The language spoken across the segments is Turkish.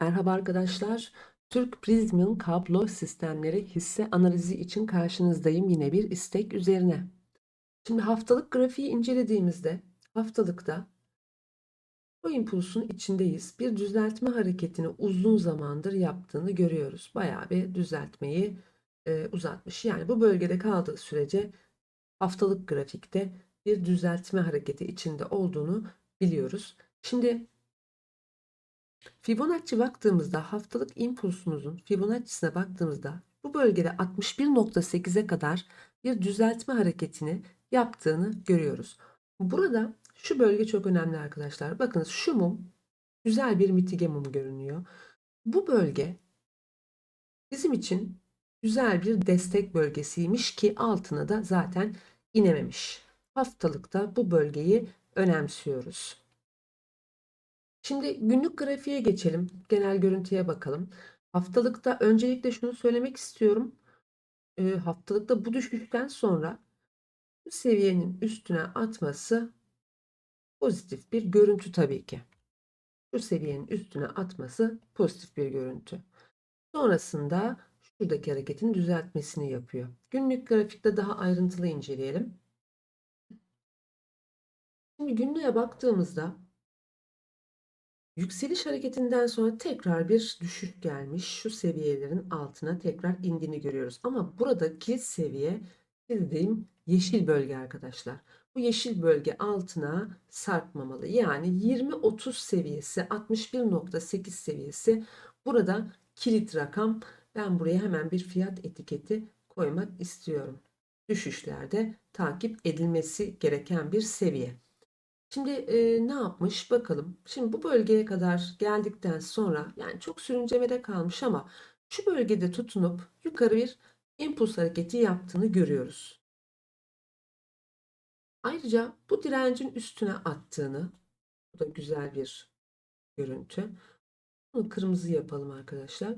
Merhaba arkadaşlar. Türk Prism'in kablo sistemleri hisse analizi için karşınızdayım yine bir istek üzerine. Şimdi haftalık grafiği incelediğimizde haftalıkta bu impulsun içindeyiz. Bir düzeltme hareketini uzun zamandır yaptığını görüyoruz. Bayağı bir düzeltmeyi e, uzatmış. Yani bu bölgede kaldığı sürece haftalık grafikte bir düzeltme hareketi içinde olduğunu biliyoruz. Şimdi Fibonacci baktığımızda haftalık impulsumuzun Fibonacci'sine baktığımızda bu bölgede 61.8'e kadar bir düzeltme hareketini yaptığını görüyoruz. Burada şu bölge çok önemli arkadaşlar. Bakın şu mum güzel bir mitige mum görünüyor. Bu bölge bizim için güzel bir destek bölgesiymiş ki altına da zaten inememiş. Haftalıkta bu bölgeyi önemsiyoruz. Şimdi günlük grafiğe geçelim. Genel görüntüye bakalım. Haftalıkta öncelikle şunu söylemek istiyorum. E, haftalıkta bu düşüşten sonra bu seviyenin üstüne atması pozitif bir görüntü tabii ki. Şu seviyenin üstüne atması pozitif bir görüntü. Sonrasında şuradaki hareketin düzeltmesini yapıyor. Günlük grafikte daha ayrıntılı inceleyelim. Şimdi günlüğe baktığımızda Yükseliş hareketinden sonra tekrar bir düşüş gelmiş. Şu seviyelerin altına tekrar indiğini görüyoruz. Ama buradaki seviye bildiğim yeşil bölge arkadaşlar. Bu yeşil bölge altına sarkmamalı. Yani 20-30 seviyesi 61.8 seviyesi burada kilit rakam. Ben buraya hemen bir fiyat etiketi koymak istiyorum. Düşüşlerde takip edilmesi gereken bir seviye. Şimdi e, ne yapmış bakalım. Şimdi bu bölgeye kadar geldikten sonra yani çok sürüncemede kalmış ama şu bölgede tutunup yukarı bir impuls hareketi yaptığını görüyoruz. Ayrıca bu direncin üstüne attığını bu da güzel bir görüntü. Bunu kırmızı yapalım arkadaşlar.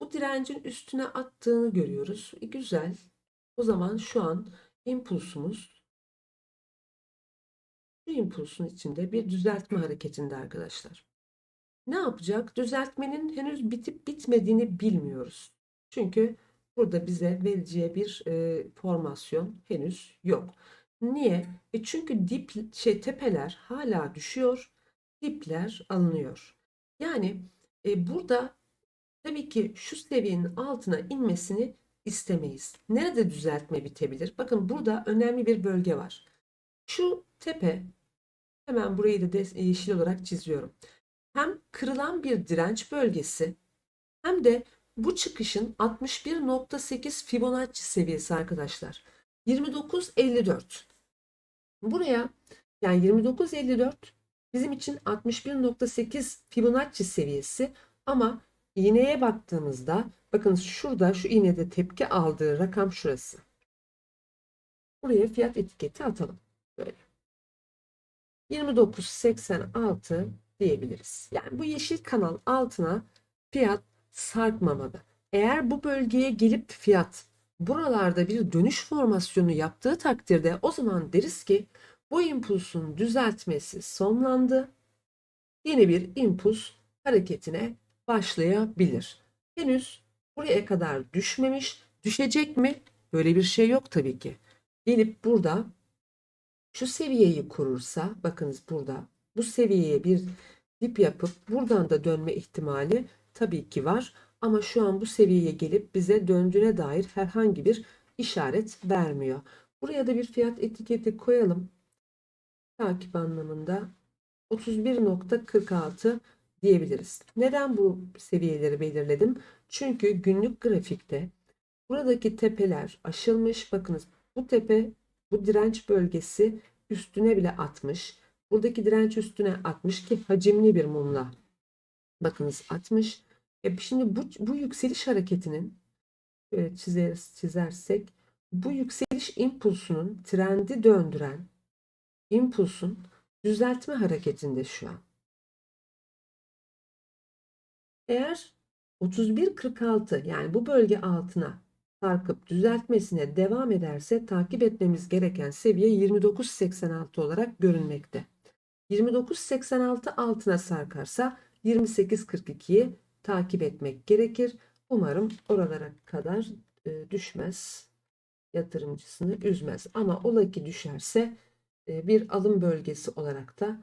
Bu direncin üstüne attığını görüyoruz. E, güzel. O zaman şu an impulsumuz şu impulsun içinde bir düzeltme hareketinde arkadaşlar. Ne yapacak? Düzeltmenin henüz bitip bitmediğini bilmiyoruz. Çünkü burada bize vereceği bir e, formasyon henüz yok. Niye? E çünkü dip şey tepeler hala düşüyor, dipler alınıyor. Yani e, burada tabii ki şu seviyenin altına inmesini istemeyiz. Nerede düzeltme bitebilir? Bakın burada önemli bir bölge var. Şu tepe Hemen burayı da yeşil olarak çiziyorum. Hem kırılan bir direnç bölgesi hem de bu çıkışın 61.8 Fibonacci seviyesi arkadaşlar. 29.54. Buraya yani 29.54 bizim için 61.8 Fibonacci seviyesi ama iğneye baktığımızda bakın şurada şu iğnede tepki aldığı rakam şurası. Buraya fiyat etiketi atalım. Böyle. 29.86 diyebiliriz. Yani bu yeşil kanal altına fiyat sarkmamalı. Eğer bu bölgeye gelip fiyat buralarda bir dönüş formasyonu yaptığı takdirde o zaman deriz ki bu impulsun düzeltmesi sonlandı. Yeni bir impuls hareketine başlayabilir. Henüz buraya kadar düşmemiş. Düşecek mi? Böyle bir şey yok tabii ki. Gelip burada şu seviyeyi kurursa bakınız burada bu seviyeye bir dip yapıp buradan da dönme ihtimali tabii ki var. Ama şu an bu seviyeye gelip bize döndüğüne dair herhangi bir işaret vermiyor. Buraya da bir fiyat etiketi koyalım. Takip anlamında 31.46 diyebiliriz. Neden bu seviyeleri belirledim? Çünkü günlük grafikte buradaki tepeler aşılmış. Bakınız bu tepe bu direnç bölgesi üstüne bile atmış. Buradaki direnç üstüne atmış ki hacimli bir mumla. Bakınız atmış. E şimdi bu, bu yükseliş hareketinin böyle çizeriz, çizersek bu yükseliş impulsunun trendi döndüren impulsun düzeltme hareketinde şu an. Eğer 31.46 yani bu bölge altına sarkıp düzeltmesine devam ederse takip etmemiz gereken seviye 29.86 olarak görünmekte. 29.86 altına sarkarsa 28.42'yi takip etmek gerekir. Umarım oralara kadar e, düşmez. Yatırımcısını üzmez. Ama ola ki düşerse e, bir alım bölgesi olarak da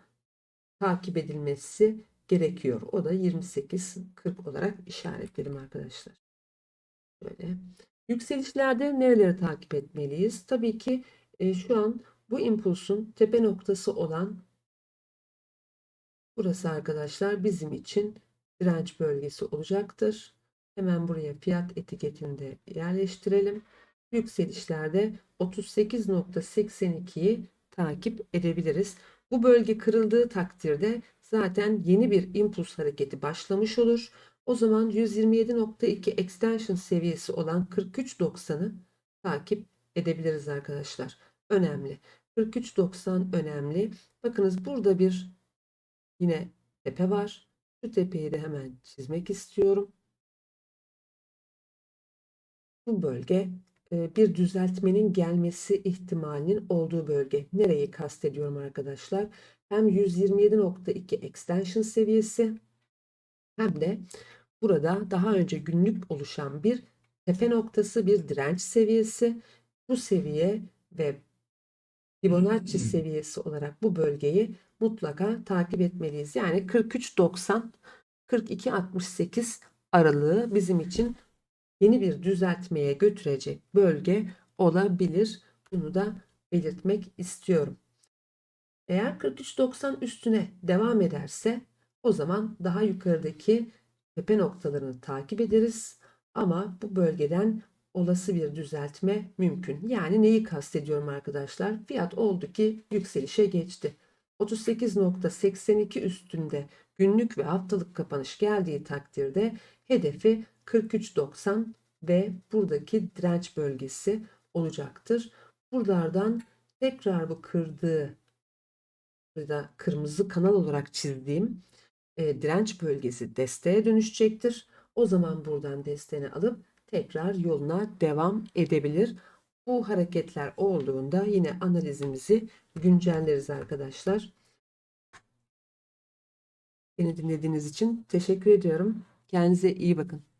takip edilmesi gerekiyor. O da 28.40 olarak işaretledim arkadaşlar. Böyle. Yükselişlerde nereleri takip etmeliyiz? Tabii ki e, şu an bu impulsun tepe noktası olan burası arkadaşlar bizim için direnç bölgesi olacaktır. Hemen buraya fiyat etiketini de yerleştirelim. Yükselişlerde 38.82'yi takip edebiliriz. Bu bölge kırıldığı takdirde zaten yeni bir impuls hareketi başlamış olur. O zaman 127.2 extension seviyesi olan 43.90'ı takip edebiliriz arkadaşlar. Önemli. 43.90 önemli. Bakınız burada bir yine tepe var. Şu tepeyi de hemen çizmek istiyorum. Bu bölge e, bir düzeltmenin gelmesi ihtimalinin olduğu bölge. Nereyi kastediyorum arkadaşlar? Hem 127.2 extension seviyesi hem de burada daha önce günlük oluşan bir tepe noktası, bir direnç seviyesi. Bu seviye ve Fibonacci seviyesi olarak bu bölgeyi mutlaka takip etmeliyiz. Yani 43.90 42.68 aralığı bizim için yeni bir düzeltmeye götürecek bölge olabilir. Bunu da belirtmek istiyorum. Eğer 43.90 üstüne devam ederse o zaman daha yukarıdaki tepe noktalarını takip ederiz. Ama bu bölgeden olası bir düzeltme mümkün. Yani neyi kastediyorum arkadaşlar? Fiyat oldu ki yükselişe geçti. 38.82 üstünde günlük ve haftalık kapanış geldiği takdirde hedefi 43.90 ve buradaki direnç bölgesi olacaktır. Buralardan tekrar bu kırdığı burada kırmızı kanal olarak çizdiğim e, direnç bölgesi desteğe dönüşecektir. O zaman buradan desteğini alıp tekrar yoluna devam edebilir. Bu hareketler olduğunda yine analizimizi güncelleriz arkadaşlar. Beni dinlediğiniz için teşekkür ediyorum. Kendinize iyi bakın.